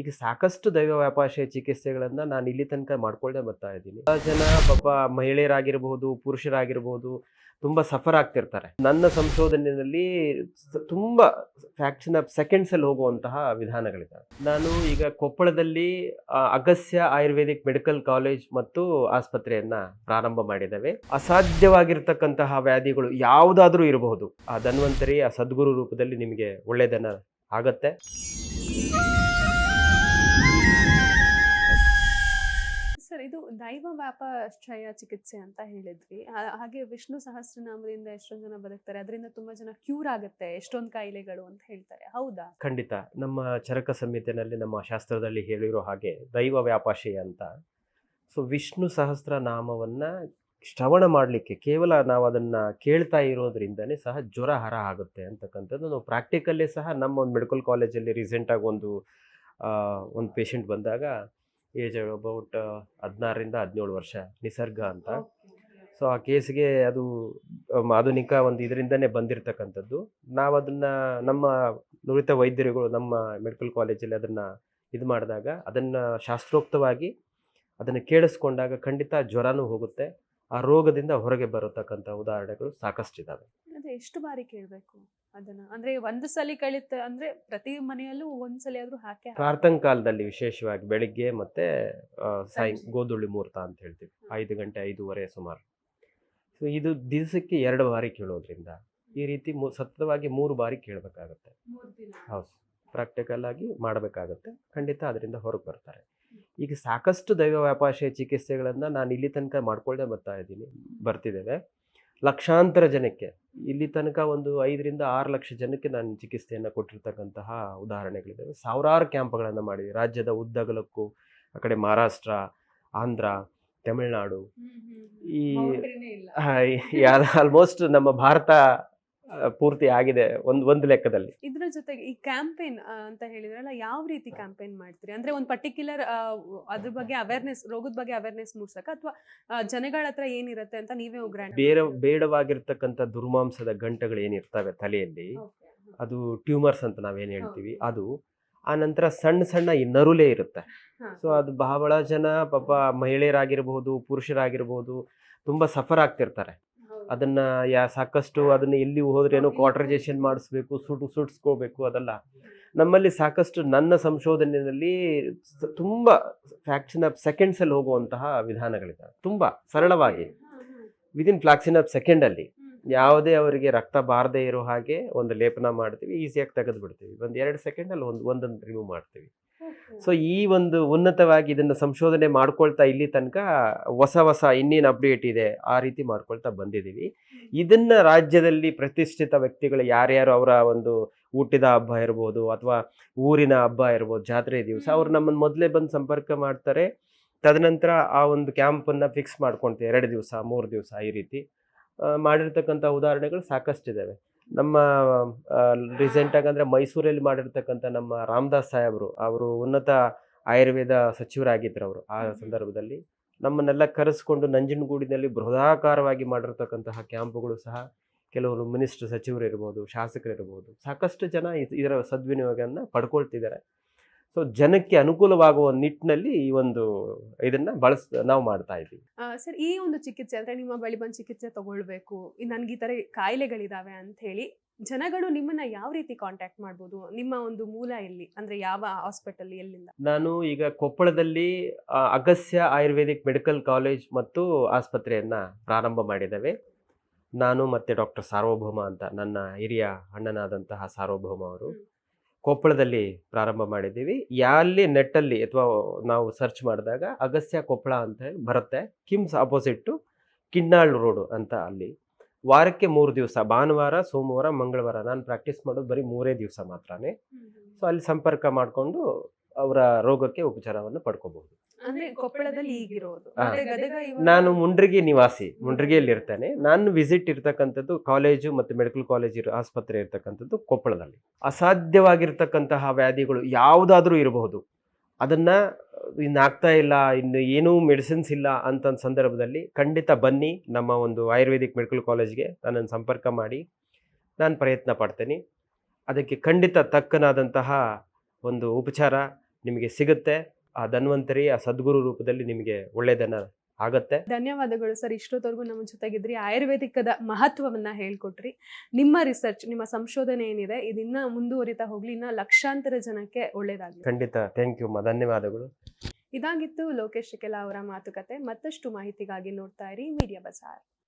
ಈಗ ಸಾಕಷ್ಟು ದೈವ ವ್ಯಾಪಾಶಯ ಚಿಕಿತ್ಸೆಗಳನ್ನು ನಾನು ಇಲ್ಲಿ ತನಕ ಮಾಡ್ಕೊಳ್ಳದೆ ಬರ್ತಾ ಇದ್ದೀನಿ. ಜನ ಪಾಪ ಮಹಿಳೆಯರಾಗಿರ್ಬಹುದು, ಪುರುಷರಾಗಿರ್ಬಹುದು ತುಂಬಾ ಸಫರ್ ಆಗ್ತಿರ್ತಾರೆ. ನನ್ನ ಸಂಶೋಧನೆಯಲ್ಲಿ ತುಂಬ ಫ್ಯಾಕ್ಷನ್ ಆಫ್ ಸೆಕೆಂಡ್ಸ್ ಅಲ್ಲಿ ಹೋಗುವಂತಹ ವಿಧಾನಗಳಿದ್ದಾವೆ. ನಾನು ಈಗ ಕೊಪ್ಪಳದಲ್ಲಿ ಅಗಸ್ಯ ಆಯುರ್ವೇದಿಕ್ ಮೆಡಿಕಲ್ ಕಾಲೇಜ್ ಮತ್ತು ಆಸ್ಪತ್ರೆಯನ್ನ ಪ್ರಾರಂಭ ಮಾಡಿದ್ದೇವೆ. ಅಸಾಧ್ಯವಾಗಿರ್ತಕ್ಕಂತಹ ವ್ಯಾಧಿಗಳು ಯಾವುದಾದ್ರೂ ಇರಬಹುದು. ಆ ಧನ್ವಂತರಿ, ಆ ಸದ್ಗುರು ರೂಪದಲ್ಲಿ ನಿಮಗೆ ಒಳ್ಳೆಯದನ್ನು ಆಗತ್ತೆ. ದೈವ ವ್ಯಾಪಾಶ್ರಯ ಚಿಕಿತ್ಸೆ ಅಂತ ಹೇಳಿದ್ವಿ. ಹಾಗೆ ವಿಷ್ಣು ಸಹಸ್ರನಾಮದಿಂದ ಎಷ್ಟೊಂದು ಜನ ಬದುಕ್ತಾರೆ, ಅದರಿಂದ ತುಂಬಾ ಜನ ಕ್ಯೂರ್ ಆಗುತ್ತೆ, ಎಷ್ಟೊಂದು ಕಾಯಿಲೆಗಳು ಅಂತ ಹೇಳ್ತಾರೆ. ಹೌದಾ? ಖಂಡಿತ. ನಮ್ಮ ಚರಕ ಸಂಹಿತೆಯಲ್ಲಿ ನಮ್ಮ ಶಾಸ್ತ್ರದಲ್ಲಿ ಹೇಳಿರೋ ಹಾಗೆ ದೈವ ವ್ಯಾಪಾಶಯ ಅಂತ. ಸೊ ವಿಷ್ಣು ಸಹಸ್ರ ನಾಮವನ್ನ ಶ್ರವಣ ಮಾಡಲಿಕ್ಕೆ ಕೇವಲ ನಾವು ಅದನ್ನ ಕೇಳ್ತಾ ಇರೋದ್ರಿಂದನೇ ಸಹ ಜ್ವರ ಹರ ಆಗುತ್ತೆ ಅಂತಕ್ಕಂಥದ್ದು ನಾವು ಪ್ರಾಕ್ಟಿಕಲ್ಲೇ ಸಹ ನಮ್ಮ ಒಂದು ಮೆಡಿಕಲ್ ಕಾಲೇಜಲ್ಲಿ ರೀಸೆಂಟಾಗಿ ಒಂದು ಒಂದು ಪೇಷಂಟ್ ಬಂದಾಗ ಏಜ್ ಅಬೌಟ್ ಹದಿನಾರರಿಂದ ಹದಿನೇಳು ವರ್ಷ ನಿಸರ್ಗ ಅಂತ. ಸೊ ಆ ಕೇಸ್ಗೆ ಅದು ಆಧುನಿಕ ಒಂದು ಇದರಿಂದನೇ ಬಂದಿರತಕ್ಕಂಥದ್ದು. ನಾವು ಅದನ್ನ ನಮ್ಮ ನುರಿತ ವೈದ್ಯರುಗಳು ನಮ್ಮ ಮೆಡಿಕಲ್ ಕಾಲೇಜಲ್ಲಿ ಅದನ್ನ ಇದು ಮಾಡಿದಾಗ ಅದನ್ನ ಶಾಸ್ತ್ರೋಕ್ತವಾಗಿ ಅದನ್ನು ಕೇಳಿಸ್ಕೊಂಡಾಗ ಖಂಡಿತ ಜ್ವರನೂ ಹೋಗುತ್ತೆ. ಆ ರೋಗದಿಂದ ಹೊರಗೆ ಬರತಕ್ಕಂಥ ಉದಾಹರಣೆಗಳು ಸಾಕಷ್ಟಿದ್ದಾವೆ ಅದೇ ಎಷ್ಟು ಬಾರಿ ಕೇಳಬೇಕು ಅದನ್ನ? ಅಂದ್ರೆ ಒಂದು ಸಲ ಕಳಿತ ಅಂದ್ರೆ ಪ್ರತಿ ಮನೆಯಲ್ಲೂ ಒಂದ್ಸಲಿ ಆದ್ರೂ ಹಾಕಿ ಪ್ರಾರ್ಥನ ಕಾಲದಲ್ಲಿ ವಿಶೇಷವಾಗಿ ಬೆಳಿಗ್ಗೆ ಮತ್ತೆ ಸಾಯಂ. ಗೋಧುಳಿ ಮುಹೂರ್ತ ಅಂತ ಹೇಳ್ತೀವಿ. ಐದು ಗಂಟೆ ಐದೂವರೆ ಸುಮಾರು. ಸೊ ಇದು ದಿವಸಕ್ಕೆ ಎರಡು ಬಾರಿ ಕೇಳೋದ್ರಿಂದ ಈ ರೀತಿ ಮು ಸತತವಾಗಿ ಮೂರು ಬಾರಿ ಕೇಳಬೇಕಾಗತ್ತೆ. ಹೌದು. ಪ್ರಾಕ್ಟಿಕಲ್ ಆಗಿ ಮಾಡಬೇಕಾಗತ್ತೆ. ಖಂಡಿತ ಅದರಿಂದ ಹೊರಗೆ ಬರ್ತಾರೆ. ಈಗ ಸಾಕಷ್ಟು ದೈವ ವ್ಯಾಪಾಶಯ ಚಿಕಿತ್ಸೆಗಳನ್ನು ನಾನು ಇಲ್ಲಿ ತನಕ ಮಾಡ್ಕೊಳ್ದೆ ಬರ್ತಾ ಇದ್ದೀನಿ ಬರ್ತಿದ್ದೇವೆ. ಲಕ್ಷಾಂತರ ಜನಕ್ಕೆ ಇಲ್ಲಿ ತನಕ ಒಂದು ಐದರಿಂದ ಆರು ಲಕ್ಷ ಜನಕ್ಕೆ ನಾನು ಚಿಕಿತ್ಸೆಯನ್ನು ಕೊಟ್ಟಿರ್ತಕ್ಕಂತಹ ಉದಾಹರಣೆಗಳಿದ್ದಾವೆ ಸಾವಿರಾರು ಕ್ಯಾಂಪ್ಗಳನ್ನು ಮಾಡಿದೆ. ರಾಜ್ಯದ ಉದ್ದಗಲಕ್ಕೂ ಆ ಕಡೆ ಮಹಾರಾಷ್ಟ್ರ ಆಂಧ್ರ ತಮಿಳುನಾಡು. ಈ ಆಲ್ಮೋಸ್ಟ್ ನಮ್ಮ ಭಾರತ ಪೂರ್ತಿ ಆಗಿದೆ ಒಂದು ಒಂದು ಲೆಕ್ಕದಲ್ಲಿ. ಇದ್ರ ಜೊತೆಗೆ ಈ ಕ್ಯಾಂಪೇನ್ ಅಂತ ಹೇಳಿದ್ರಲ್ಲ ಯಾವ ರೀತಿ ಕ್ಯಾಂಪೇನ್ ಮಾಡ್ತೀರಿ? ಅಂದ್ರೆ ಒಂದು ಪರ್ಟಿಕ್ಯುಲರ್ ಅದ್ರ ಬಗ್ಗೆ ಅವೇರ್ನೆಸ್ ರೋಗದ ಬಗ್ಗೆ ಅವೇರ್ನೆಸ್ ಮೂಡ್ಸಕ ಅಥವಾ ಜನಗಳ ಹತ್ರ ಏನಿರುತ್ತೆ ಅಂತ ನೀವೇ ಉಗ್ರಾಣ ಬೇರೆ ಬೇಡವಾಗಿರ್ತಕ್ಕಂಥ ದುರ್ಮಾಂಸದ ಗಂಟೆಗಳು ಏನಿರ್ತವೆ ತಲೆಯಲ್ಲಿ ಅದು ಟ್ಯೂಮರ್ಸ್ ಅಂತ ನಾವೇನು ಹೇಳ್ತೀವಿ ಅದು ಆ ನಂತರ ಸಣ್ಣ ಸಣ್ಣ ಈ ನರುಲೆ ಇರುತ್ತೆ. ಸೊ ಅದು ಬಹಳ ಜನ ಪಾಪ ಮಹಿಳೆಯರಾಗಿರ್ಬೋದು ಪುರುಷರಾಗಿರ್ಬೋದು ತುಂಬ ಸಫರ್ ಆಗ್ತಿರ್ತಾರೆ. ಅದನ್ನ ಯಾ ಸಾಕಷ್ಟು ಅದನ್ನ ಎಲ್ಲಿ ಹೋದ್ರೇನು ಕ್ವಾಟ್ರೈಸೇಷನ್ ಮಾಡಿಸ್ಬೇಕು ಸುಟ್ಟು ಸುಟ್ಸ್ಕೋಬೇಕು ಅದೆಲ್ಲ. ನಮ್ಮಲ್ಲಿ ಸಾಕಷ್ಟು ನನ್ನ ಸಂಶೋಧನೆಯಲ್ಲಿ ತುಂಬ ಫ್ಯಾಕ್ಷನ್ ಆಫ್ ಸೆಕೆಂಡ್ಸ್ ಅಲ್ಲಿ ಹೋಗುವಂತಹ ವಿಧಾನಗಳಿದ್ದಾವೆ. ತುಂಬ ಸರಳವಾಗಿ. ವಿದಿನ್ ಫ್ಲಾಕ್ಸಿನ್ ಆಫ್ ಸೆಕೆಂಡ್ ಅಲ್ಲಿ. ಯಾವುದೇ ಅವರಿಗೆ ರಕ್ತ ಬಾರದೇ ಇರೋ ಹಾಗೆ ಒಂದು ಲೇಪನ ಮಾಡ್ತೀವಿ ಈಸಿಯಾಗಿ ತೆಗೆದು ಬಿಡ್ತೀವಿ ಒಂದು ಎರಡು ಸೆಕೆಂಡ್ ಅಲ್ಲಿ ಒಂದು ಒಂದೊಂದು ರಿಮೂವ್ ಮಾಡ್ತೀವಿ. ಸೊ ಈ ಒಂದು ಉನ್ನತವಾಗಿ ಇದನ್ನು ಸಂಶೋಧನೆ ಮಾಡ್ಕೊಳ್ತಾ ಇಲ್ಲಿ ತನಕ ಹೊಸ ಹೊಸ ಇನ್ನೇನು ಅಪ್ಡೇಟ್ ಇದೆ ಆ ರೀತಿ ಮಾಡ್ಕೊಳ್ತಾ ಬಂದಿದ್ದೀವಿ. ಇದನ್ನು ರಾಜ್ಯದಲ್ಲಿ ಪ್ರತಿಷ್ಠಿತ ವ್ಯಕ್ತಿಗಳು ಯಾರ್ಯಾರು ಅವರ ಒಂದು ಊಟದ ಹಬ್ಬ ಇರ್ಬೋದು ಅಥವಾ ಊರಿನ ಹಬ್ಬ ಇರ್ಬೋದು ಜಾತ್ರೆ ದಿವಸ ಅವ್ರು ನಮ್ಮನ್ನು ಮೊದಲೇ ಬಂದು ಸಂಪರ್ಕ ಮಾಡ್ತಾರೆ. ತದನಂತರ ಆ ಒಂದು ಕ್ಯಾಂಪನ್ನು ಫಿಕ್ಸ್ ಮಾಡ್ಕೊಳ್ತೀವಿ ಎರಡು ದಿವಸ ಮೂರು ದಿವಸ ಈ ರೀತಿ. ಮಾಡಿರ್ತಕ್ಕಂಥ ಉದಾಹರಣೆಗಳು ಸಾಕಷ್ಟಿದ್ದಾವೆ ನಮ್ಮ ರೀಸೆಂಟಾಗಿ ಅಂದರೆ ಮೈಸೂರಲ್ಲಿ ಮಾಡಿರ್ತಕ್ಕಂಥ ನಮ್ಮ ರಾಮದಾಸ್ ಸಾಹೇಬರು ಅವರು ಉನ್ನತ ಆಯುರ್ವೇದ ಸಚಿವರಾಗಿದ್ದರು ಅವರು ಆ ಸಂದರ್ಭದಲ್ಲಿ. ನಮ್ಮನ್ನೆಲ್ಲ ಕರೆಸ್ಕೊಂಡು ನಂಜನಗೂಡಿನಲ್ಲಿ ಬೃಹದಾಕಾರವಾಗಿ ಮಾಡಿರ್ತಕ್ಕಂತಹ ಕ್ಯಾಂಪುಗಳು ಸಹ ಕೆಲವರು ಮಿನಿಸ್ಟರ್ ಸಚಿವರು ಇರ್ಬೋದು ಶಾಸಕರು ಇರ್ಬೋದು ಸಾಕಷ್ಟು ಜನ ಇದ್- ಇದರ ಸದ್ವಿನಿಯೋಗವನ್ನು ಪಡ್ಕೊಳ್ತಿದ್ದಾರೆ. ಸೊ ಜನಕ್ಕೆ ಅನುಕೂಲವಾಗುವ ನಿಟ್ಟಿನಲ್ಲಿ ಈ ಒಂದು ಇದನ್ನ ಬಳಸ್ ನಾವು ಮಾಡ್ತಾ ಇದ್ದೀವಿ. ಸರ್ ಈ ಒಂದು ಚಿಕಿತ್ಸೆ ಅಂದ್ರೆ ನಿಮ್ಮ ಬಳಿ ಬಂದು ಚಿಕಿತ್ಸೆ ತಗೊಳ್ಬೇಕು ನನ್ಗೆ ಈ ತರ ಕಾಯಿಲೆಗಳಿದಾವೆ ಅಂತ ಹೇಳಿ ಜನಗಳು ನಿಮ್ಮನ್ನ ಯಾವ ರೀತಿ ಕಾಂಟ್ಯಾಕ್ಟ್ ಮಾಡ್ಬೋದು? ನಿಮ್ಮ ಒಂದು ಮೂಲ ಎಲ್ಲಿ? ಅಂದ್ರೆ ಯಾವ ಹಾಸ್ಪಿಟಲ್ ಎಲ್ಲಿಂದ? ನಾನು ಈಗ ಕೊಪ್ಪಳದಲ್ಲಿ ಅಗಸ್ಯ ಆಯುರ್ವೇದಿಕ್ ಮೆಡಿಕಲ್ ಕಾಲೇಜ್ ಮತ್ತು ಆಸ್ಪತ್ರೆಯನ್ನ ಪ್ರಾರಂಭ ಮಾಡಿದ್ದೇವೆ. ನಾನು ಮತ್ತೆ ಡಾಕ್ಟರ್ ಸಾರ್ವಭೌಮ ಅಂತ ನನ್ನ ಹಿರಿಯ ಅಣ್ಣನಾದಂತಹ ಸಾರ್ವಭೌಮ ಅವರು. ಕೊಪ್ಪಳದಲ್ಲಿ ಪ್ರಾರಂಭ ಮಾಡಿದ್ದೀವಿ. ಯಾಲ್ಲಿ ನೆಟ್ಟಲ್ಲಿ ಅಥವಾ ನಾವು ಸರ್ಚ್ ಮಾಡಿದಾಗ ಅಗಸ್ಯ ಕೊಪ್ಪಳ ಅಂತ ಹೇಳಿ ಬರುತ್ತೆ. ಕಿಮ್ಸ್ ಅಪೋಸಿಟ್ಟು ಕಿನ್ನಾಳ್ ರೋಡು ಅಂತ ಅಲ್ಲಿ. ವಾರಕ್ಕೆ ಮೂರು ದಿವಸ ಭಾನುವಾರ ಸೋಮವಾರ ಮಂಗಳವಾರ ನಾನು ಪ್ರಾಕ್ಟೀಸ್ ಮಾಡೋದು ಬರೀ ಮೂರೇ ದಿವಸ ಮಾತ್ರನೇ. ಸೊ ಅಲ್ಲಿ ಸಂಪರ್ಕ ಮಾಡಿಕೊಂಡು ಅವರ ರೋಗಕ್ಕೆ ಉಪಚಾರವನ್ನು ಪಡ್ಕೋಬಹುದು ಅಂದ್ರೆ ಕೊಪ್ಪಳದಲ್ಲಿ ಈಗಿರೋದು. ನಾನು ಮುಂಡ್ರಿಗೆ ನಿವಾಸಿ ಮುಂಡ್ರಿಗೆಯಲ್ಲಿ ಇರ್ತೇನೆ ನಾನು ವಿಸಿಟ್ ಇರ್ತಕ್ಕಂಥದ್ದು ಕಾಲೇಜು ಮತ್ತು ಮೆಡಿಕಲ್ ಕಾಲೇಜ್ ಇರೋ ಆಸ್ಪತ್ರೆ ಇರ್ತಕ್ಕಂಥದ್ದು ಕೊಪ್ಪಳದಲ್ಲಿ. ಅಸಾಧ್ಯವಾಗಿರ್ತಕ್ಕಂತಹ ವ್ಯಾಧಿಗಳು ಯಾವುದಾದ್ರೂ ಇರಬಹುದು. ಅದನ್ನ ಇನ್ನು ಆಗ್ತಾ ಇಲ್ಲ ಇನ್ನು ಏನೂ ಮೆಡಿಸಿನ್ಸ್ ಇಲ್ಲ ಅಂತ ಸಂದರ್ಭದಲ್ಲಿ ಖಂಡಿತ ಬನ್ನಿ ನಮ್ಮ ಒಂದು ಆಯುರ್ವೇದಿಕ್ ಮೆಡಿಕಲ್ ಕಾಲೇಜ್ಗೆ ನನ್ನನ್ನು ಸಂಪರ್ಕ ಮಾಡಿ ನಾನು ಪ್ರಯತ್ನ ಪಡ್ತೇನೆ. ಅದಕ್ಕೆ ಖಂಡಿತ ತಕ್ಕನಾದಂತಹ ಒಂದು ಉಪಚಾರ ನಿಮಗೆ ಸಿಗುತ್ತೆ. ಆ ಧನ್ವಂತರಿ ಆ ಸದ್ಗುರು ರೂಪದಲ್ಲಿ ನಿಮಗೆ ಒಳ್ಳೆಯದನ್ನ ಆಗತ್ತೆ. ಧನ್ಯವಾದಗಳು ಸರ್. ಇಷ್ಟೊತ್ತವರೆಗೂ ನಮ್ಮ ಜೊತೆಗಿದ್ರಿ. ಆಯುರ್ವೇದಿಕದ ಮಹತ್ವವನ್ನ ಹೇಳ್ಕೊಟ್ರಿ. ನಿಮ್ಮ ರಿಸರ್ಚ್ ನಿಮ್ಮ ಸಂಶೋಧನೆ ಏನಿದೆ ಇದನ್ನ ಮುಂದುವರಿತಾ ಹೋಗ್ಲಿ. ಇನ್ನ ಲಕ್ಷಾಂತರ ಜನಕ್ಕೆ ಒಳ್ಳೇದಾಗ್ಲಿ. ಖಂಡಿತ. ಥ್ಯಾಂಕ್ ಯು ಧನ್ಯವಾದಗಳು. ಇದಾಗಿತ್ತು ಲೋಕೇಶ್ ಶಿಕೆಲಾ ಅವರ ಮಾತುಕತೆ. ಮತ್ತಷ್ಟು ಮಾಹಿತಿಗಾಗಿ ನೋಡ್ತಾ ಇರಿ. Media bazaar.